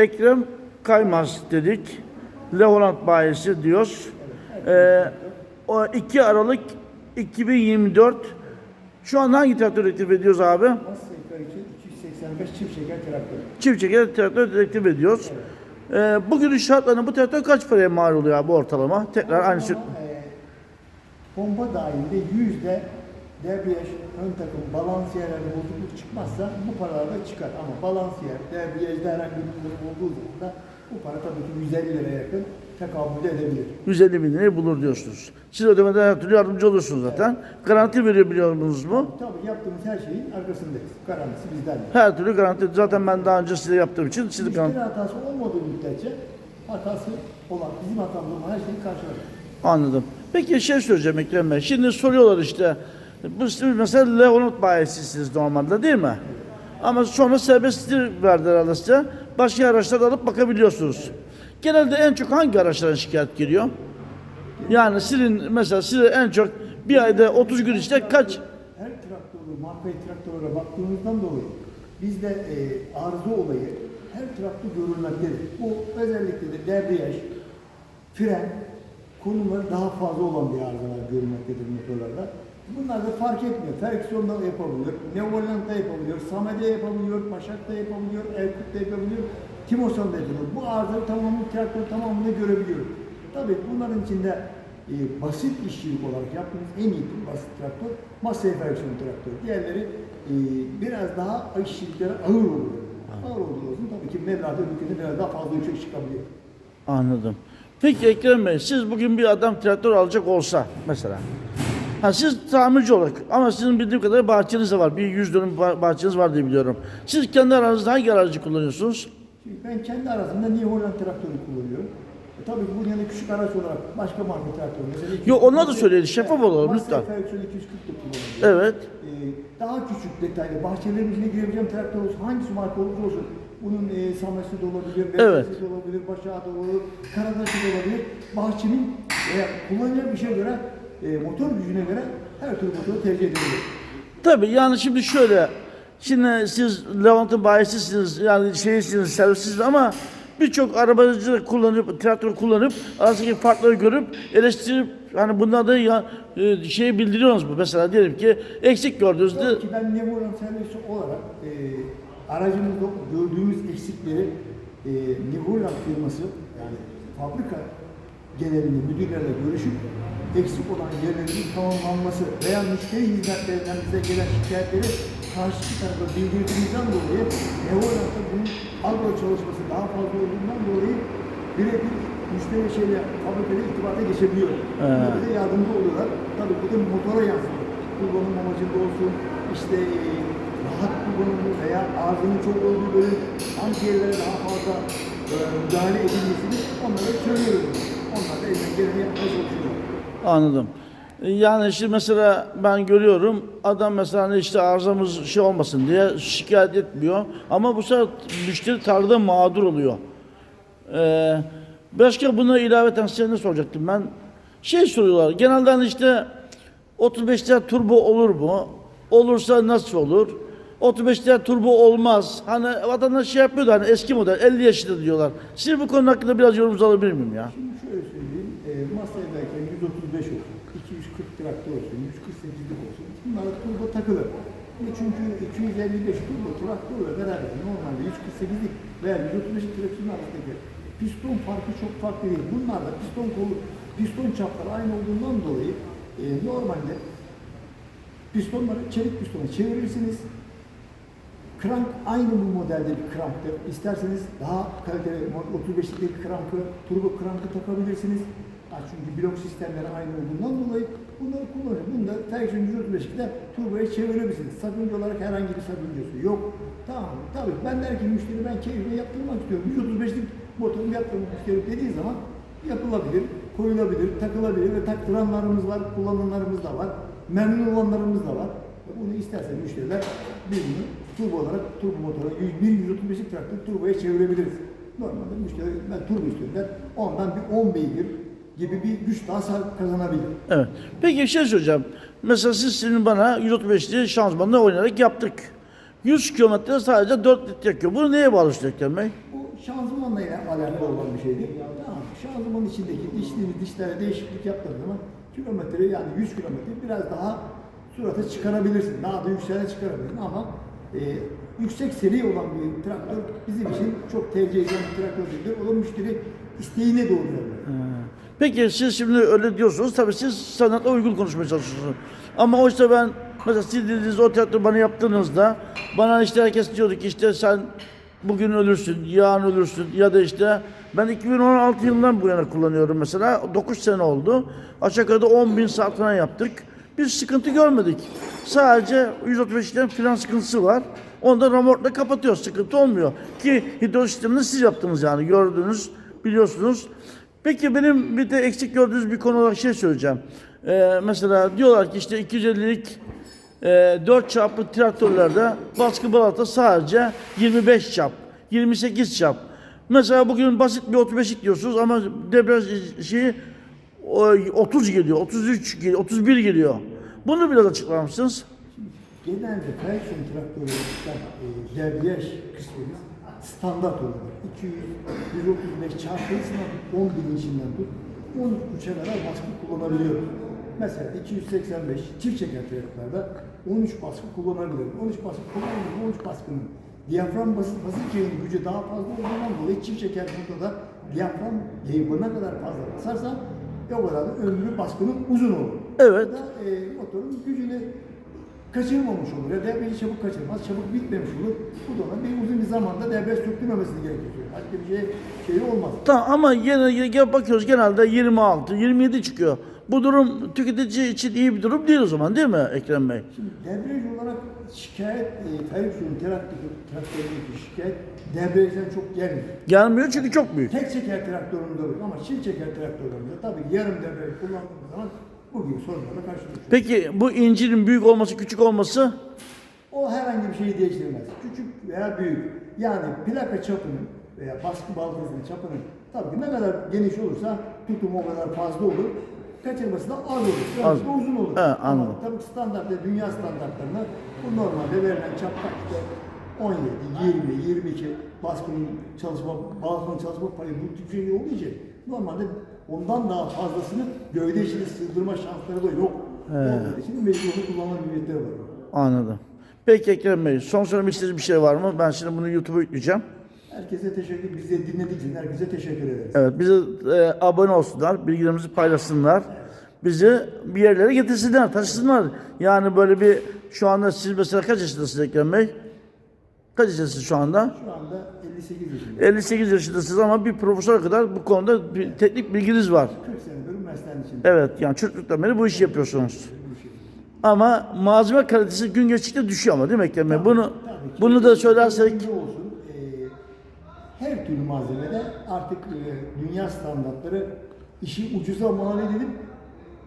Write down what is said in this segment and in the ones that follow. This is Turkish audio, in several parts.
Ekrem Kaymaz dedik. Leonard bayisi diyoruz. Ee, o 2 Aralık 2024. Şu an hangi traktör teklif ediyoruz abi? Mas yukarı için 285 çift şeker traktör. Çift çeker traktör teklif ediyoruz. Ee, bugünün şartlarında bu traktör kaç paraya mal oluyor abi ortalama? Tekrar aynı şey. E, pompa dahilinde yüzde debriyaj, ön takım, balansiyerlerde bozukluk çıkmazsa bu paralarda çıkar. Ama balansiyer, debriyajda herhangi bir bozukluk olduğu zaman da bu para tabii ki 150 liraya yakın tekabül edebilir. 150 bin lirayı bulur diyorsunuz. Siz ödemede her türlü yardımcı oluyorsunuz zaten. Garanti veriyor biliyor musunuz mu? Tabii yaptığımız her şeyin arkasındayız. Garantisi bizden. Her türlü garanti. Zaten ben daha önce size yaptığım için sizi garanti. Müşteri hatası olmadığı müddetçe hatası olan bizim hatamız olan her şeyi karşılar. Anladım. Peki şey söyleyeceğim Ekrem Bey. Şimdi soruyorlar işte. Bu mesela Leonard bayisisiniz normalde değil mi? Ama sonra serbestli verdiler size. Başka araçlar alıp bakabiliyorsunuz. Genelde en çok hangi araçlara şikayet geliyor? Yani sizin mesela size en çok bir ayda 30 gün içinde kaç Her traktörü, markayı traktörlere baktığımızdan dolayı bizde e, arıza olayı her traktör görülmektedir. Bu özellikle de debriyaj, fren konuları daha fazla olan bir arızalar görülmektedir. Bunlar da fark etmiyor. Friction'da yapabiliyor, Nevoland'da yapabiliyor, Same'de yapabiliyor, Başak'ta yapabiliyor, Erkut'ta yapabiliyor, Timosan'da yapabiliyor. Bu arızaları tamamını traktör tamamını görebiliyor. Tabii bunların içinde e, basit işçilik olarak yaptığımız en iyi basit traktör masaya friction traktör. Diğerleri e, biraz daha işçilikleri ağır oluyor. Ağır olduğu için tabii ki mevlada ülkede biraz daha fazla yüksek çıkabiliyor. Anladım. Peki Ekrem Bey, siz bugün bir adam traktör alacak olsa mesela. Ha siz tamirci olarak ama sizin bildiğim kadarıyla bahçeniz de var. Bir yüz dönüm bah- bahçeniz var diye biliyorum. Siz kendi aranızda hangi aracı kullanıyorsunuz? Şimdi ben kendi arasında New Holland traktörü kullanıyorum. E, tabii ki bunun yanında küçük araç olarak başka marka traktör. Mesela Yok, onlar da söyleyin, şeffaf olalım lütfen. Masaya friction 240 da kullanıyorum. Evet. Ee, daha küçük detaylı bahçelerin içine girebileceğim traktör olsun, hangisi marka olursa olsun. Bunun e, Samesi de olabilir, Evet. Mercedes'i de olabilir, Başak'ı da olabilir, Karadaş'ı da olabilir. Bahçenin veya kullanacağım işe göre, e, motor gücüne göre her türlü motoru tercih edebilir. Tabii yani şimdi şöyle. Şimdi siz Levant'ın bayisisiniz yani şeysiniz servisiniz ama birçok arabacı kullanıp traktör kullanıp arasındaki farkları görüp eleştirip hani bunlarda ya, e, şey bildiriyorsunuz mu? Mesela diyelim ki eksik gördünüz. de- Tabii ki ben Nevolan servisi olarak e, aracımızda gördüğümüz eksikleri e, Nevolan firması yani fabrika genelinde müdürlerle görüşüp eksik olan yerlerin tamamlanması veya müşteri hizmetlerinden bize gelen şikayetleri karşı tarafa bildirdiğimizden dolayı Nevolan'da bunun agro çalışması daha fazla olduğundan dolayı birebir müşteri şeyle fabrikayla irtibata geçebiliyor. Bunlar bize yardımcı oluyorlar. Tabii bu da motora yansıyor. Kullanım amacında olsun, işte e, rahat kullanımı veya ağzının çok olduğu böyle hangi yerlere daha fazla müdahale edilmesini onlara söylüyoruz. Onlar da elinden geleni yapmaya çalışıyorlar. Anladım. Yani şimdi mesela ben görüyorum adam mesela işte arızamız şey olmasın diye şikayet etmiyor. Ama bu sefer müşteri tarlada mağdur oluyor. Ee, başka buna ilaveten size ne soracaktım ben? Şey soruyorlar genelde hani işte 35 lira turbo olur mu? Olursa nasıl olur? 35 lira turbo olmaz. Hani vatandaş şey yapıyor da hani eski model 50 yaşında diyorlar. Siz bu konu hakkında biraz yorumunuzu alabilir miyim ya? Şimdi şöyle söyleyeyim, e, belki 135 olsun, 240 traktör olsun, 148'lik olsun. Bunlara turbo takılır. E çünkü 255 turbo traktörle beraber normalde 148'lik veya 135'lik traktörün arasındaki piston farkı çok farklı değil. Bunlar da piston kolu, piston çapları aynı olduğundan dolayı e, normalde pistonları çelik pistona çevirirsiniz. Krank aynı bu modelde bir kranktır. İsterseniz daha kaliteli 35'lik bir krankı, turbo krankı takabilirsiniz. Çünkü blok sistemleri aynı olduğundan dolayı bunları kullanın. Bunda Traction 135'de turboya çevirebilirsiniz. Sakınca olarak herhangi bir sakıncası yok. Tamam tabii ben der ki müşteri ben keyifle yaptırmak istiyorum. 135'lik motoru yaptırmak istiyorum dediği zaman yapılabilir, koyulabilir, takılabilir ve taktıranlarımız var, kullananlarımız da var. Memnun olanlarımız da var. Bunu isterse müşteriler birini turbo olarak turbo motora 135'lik traktör turboya çevirebiliriz. Normalde müşteri ben turbo istiyorum der. Ondan bir 10 beygir gibi bir güç daha kazanabilir. Evet. Peki bir şey söyleyeceğim. Mesela siz şimdi bana 135'li şanzımanla oynayarak yaptık. 100 kilometre sadece 4 litre yakıyor. Bunu neye Ekrem Bey? Bu şanzımanla alakalı olan bir şeydir. Tamam. Şanzımanın içindeki dişleri, dişlere değişiklik yaptığın zaman kilometre yani 100 kilometre biraz daha surata çıkarabilirsin. Daha da yükseğe çıkarabilirsin ama e, yüksek seri olan bir traktör bizim için çok tercih edilen bir traktör değildir. O da müşteri isteğine doğru yönlendirir. Peki siz şimdi öyle diyorsunuz. Tabii siz sanatla uygun konuşmaya çalışıyorsunuz. Ama oysa ben mesela siz dediğiniz o tiyatro bana yaptığınızda bana işte herkes diyordu ki işte sen bugün ölürsün, yarın ölürsün ya da işte ben 2016 yılından bu yana kullanıyorum mesela. 9 sene oldu. Aşağı yukarı 10 bin saat falan yaptık. Bir sıkıntı görmedik. Sadece 135'ten filan sıkıntısı var. Onu da ramortla kapatıyor. Sıkıntı olmuyor. Ki hidrolik sistemini siz yaptınız yani gördünüz, biliyorsunuz. Peki benim bir de eksik gördüğünüz bir konu olarak şey söyleyeceğim. Ee, mesela diyorlar ki işte 250'lik e, 4 çaplı traktörlerde baskı balata sadece 25 çap, 28 çap. Mesela bugün basit bir 35'lik diyorsunuz ama debriyaj şeyi 30 geliyor, 33 geliyor, 31 geliyor. Bunu biraz açıklar mısınız? Genelde traksiyon traktörlerden e, debriyaj standart olarak 200, 135 çarpısından 10 bilincinden tut 13'e kadar baskı kullanabiliyoruz. Mesela 285 çift çeker traktörlerde 13 baskı kullanabiliyoruz. 13 baskı kullanılır. 13 baskının diyafram basınç basınç gücü daha fazla olduğundan dolayı çift çeker motorda diyafram yayımı ne kadar fazla basarsa kadar da ömrü baskının uzun olur. Evet. Bu da e, motorun gücünü kaçırmamış olur. Ya debriyajı çabuk kaçırmaz, çabuk bitmemiş olur. Bu da ona bir uzun bir zamanda debriyaj söktürmemesini gerekiyor. Başka bir şey, şey olmaz. Tamam ama yine yine bakıyoruz genelde 26, 27 çıkıyor. Bu durum tüketici için iyi bir durum değil o zaman değil mi Ekrem Bey? Şimdi debriyaj olarak şikayet, e, Ferguson traktörü, traktöründeki şikayet debriyajdan çok gelmiyor. Gelmiyor çünkü çok büyük. Tek çeker traktöründe olur ama çift çeker traktörlerinde tabii yarım debriyaj kullandığımız zaman bu gibi sorunlarla karşılaşıyoruz. Peki bu incirin büyük olması, küçük olması O herhangi bir şeyi değiştirmez. Küçük veya büyük. Yani plaka çapının veya baskı baltasının çapının tabii ki ne kadar geniş olursa tutumu o kadar fazla olur. Kaçırması da az olur. Az. Da uzun olur. He, anladım. Ama tabii ki standart ve dünya standartlarında bu normalde verilen çap kaçta 17, 20, 22 baskının çalışma, balkonun çalışma payı bu tip şey için normalde ondan daha fazlasını gövde içine sığdırma şansları da yok. Olduğu için mecbur kullanılan milletleri var. anladım. Peki Ekrem Bey son söylemek istediğiniz bir şey var mı? Ben şimdi bunu YouTube'a yükleyeceğim. Herkese teşekkür, bizi dinlediğiniz için herkese teşekkür ederiz. Evet bize e, abone olsunlar, bilgilerimizi paylaşsınlar. Bizi bir yerlere getirsinler, taşısınlar. Yani böyle bir şu anda siz mesela kaç yaşındasınız Ekrem Bey? Kaç yaşındasınız şu anda? Şu anda 58 yaşındayım. 58 yaşındasınız ama bir profesör kadar bu konuda bir teknik bilginiz var. 40 senedir mesleğin içinde. Evet yani çocukluktan beri bu işi yapıyorsunuz. Ama malzeme kalitesi gün geçtikçe düşüyor ama değil mi Ekrem Bey? Bunu, Tabii ki. bunu da söylersek Bilgi olsun. eee, her türlü malzemede artık eee, dünya standartları işi ucuza mal edip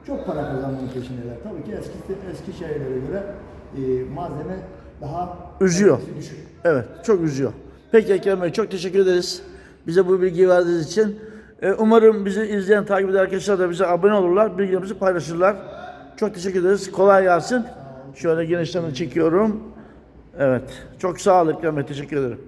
çok para kazanmanın peşindeler. Tabii ki eski eski şeylere göre eee, malzeme daha Üzüyor. Evet, çok üzüyor. Peki Ekrem Bey, çok teşekkür ederiz. Bize bu bilgiyi verdiğiniz için. Ee, umarım bizi izleyen, takip eden arkadaşlar da bize abone olurlar, bilgilerimizi paylaşırlar. Çok teşekkür ederiz. Kolay gelsin. Şöyle genişten çekiyorum. Evet. Çok sağ olun Ekrem Bey, teşekkür ederim.